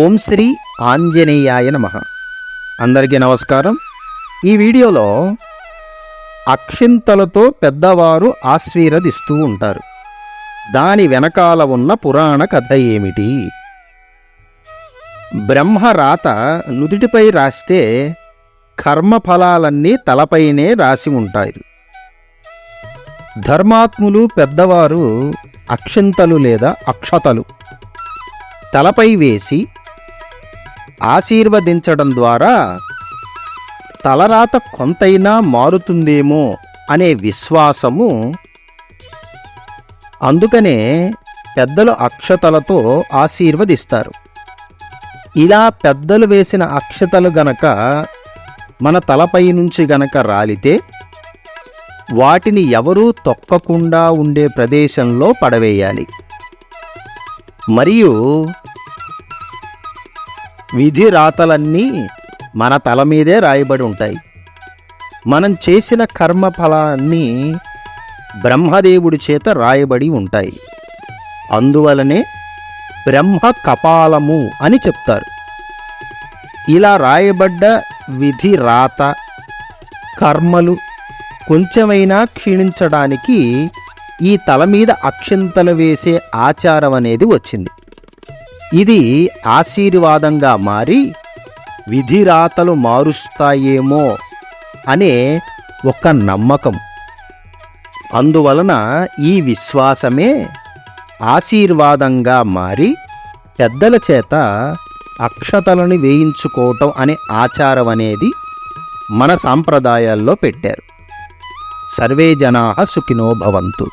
ఓం శ్రీ ఆంజనేయాయ నమ. అందరికీ నమస్కారం. ఈ వీడియోలో అక్షింతలతో పెద్దవారు ఆశీర్వదిస్తూ ఉంటారు. దాని వెనకాల ఉన్న పురాణ కథ ఏమిటి? బ్రహ్మ రాత నుదుటిపై రాస్తే కర్మఫలాలన్నీ తలపైనే రాసి ఉంటాయి ధర్మాత్ములు పెద్దవారు అక్షింతలు లేదా అక్షతలు తలపై వేసి ఆశీర్వదించడం ద్వారా తలరాత కొంతైనా మారుతుందేమో అనే విశ్వాసము. అందుకనే పెద్దలు అక్షతలతో ఆశీర్వదిస్తారు. ఇలా పెద్దలు వేసిన అక్షతలు గనక మన తలపై నుంచి గనక రాలితే వాటిని ఎవరూ తొక్కకుండా ఉండే ప్రదేశంలో పడవేయాలి. మరియు విధి రాతలన్నీ మన తల మీదే రాయబడి ఉంటాయి. మనం చేసిన కర్మ ఫలాన్ని బ్రహ్మదేవుడి చేత రాయబడి ఉంటాయి. అందువలనే బ్రహ్మ కపాలము అని చెప్తారు. ఇలా రాయబడ్డ విధి రాత కర్మలు కొంచెమైనా క్షీణించడానికి ఈ తల మీద అక్షింతలు వేసే ఆచారం అనేది వచ్చింది. ఇది ఆశీర్వాదంగా మారి విధిరాతలు మారుస్తాయేమో అనే ఒక నమ్మకం. అందువలన ఈ విశ్వాసమే ఆశీర్వాదంగా మారి పెద్దల చేత అక్షతలను వేయించుకోవటం అనే ఆచారం అనేది మన సాంప్రదాయాల్లో పెట్టారు. సర్వే జనా సుఖినో భవంతు.